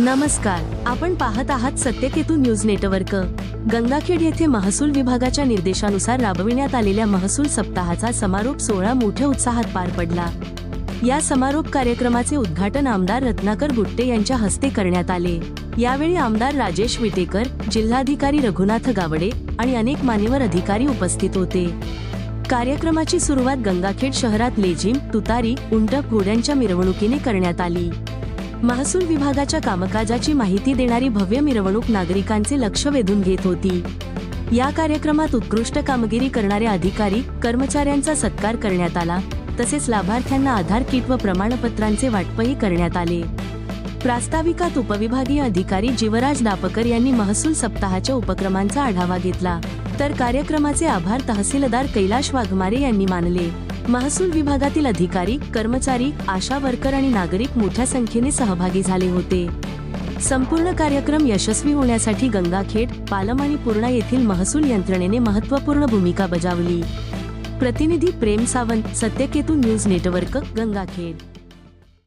नमस्कार आपण पाहत आहात सत्यकेतू न्यूज नेटवर्क. गंगाखेड येथे महसूल विभागाच्या निर्देशानुसार राबविण्यात आलेल्या महसूल सप्ताहाचा समारोप सोहळा मोठ्या उत्साहात पार पडला. या समारोप कार्यक्रमाचे उद्घाटन आमदार रत्नाकर गुट्टे यांच्या हस्ते करण्यात आले. यावेळी आमदार राजेश विटेकर जिल्हाधिकारी रघुनाथ गावडे आणि अनेक मान्यवर अधिकारी उपस्थित होते. कार्यक्रमाची सुरुवात गंगाखेड शहरात लेझिम तुतारी उंट घोड्यांच्या मिरवणुकीने करण्यात आली. महसूल विभागाच्या कामकाजाची माहिती देणारी भव्य मिरवणूक नागरिकांचे लक्ष वेधून घेत होती. या कार्यक्रमात उत्कृष्ट कामगिरी करणाऱ्या अधिकारी कर्मचाऱ्यांचा सत्कार करण्यात आला. तसेच लाभार्थ्यांना आधार किट व प्रमाणपत्रांचे वाटपही करण्यात आले. प्रास्ताविकात उपविभागीय अधिकारी जीवराज दापकर यांनी महसूल सप्ताहाच्या उपक्रमांचा आढावा घेतला. तर कार्यक्रमाचे आभार तहसीलदार कैलाश वाघमारे यांनी मानले. महसूल विभागातील अधिकारी कर्मचारी आशा वर्कर आणि नागरिक मोठ्या संख्येने सहभागी झाले होते. संपूर्ण कार्यक्रम यशस्वी होण्यासाठी गंगाखेड पालम आणि पूर्णा येथील महसूल यंत्रणेने महत्त्वपूर्ण भूमिका बजावली. प्रतिनिधी प्रेम सावंत सत्यकेतू न्यूज नेटवर्क गंगाखेड.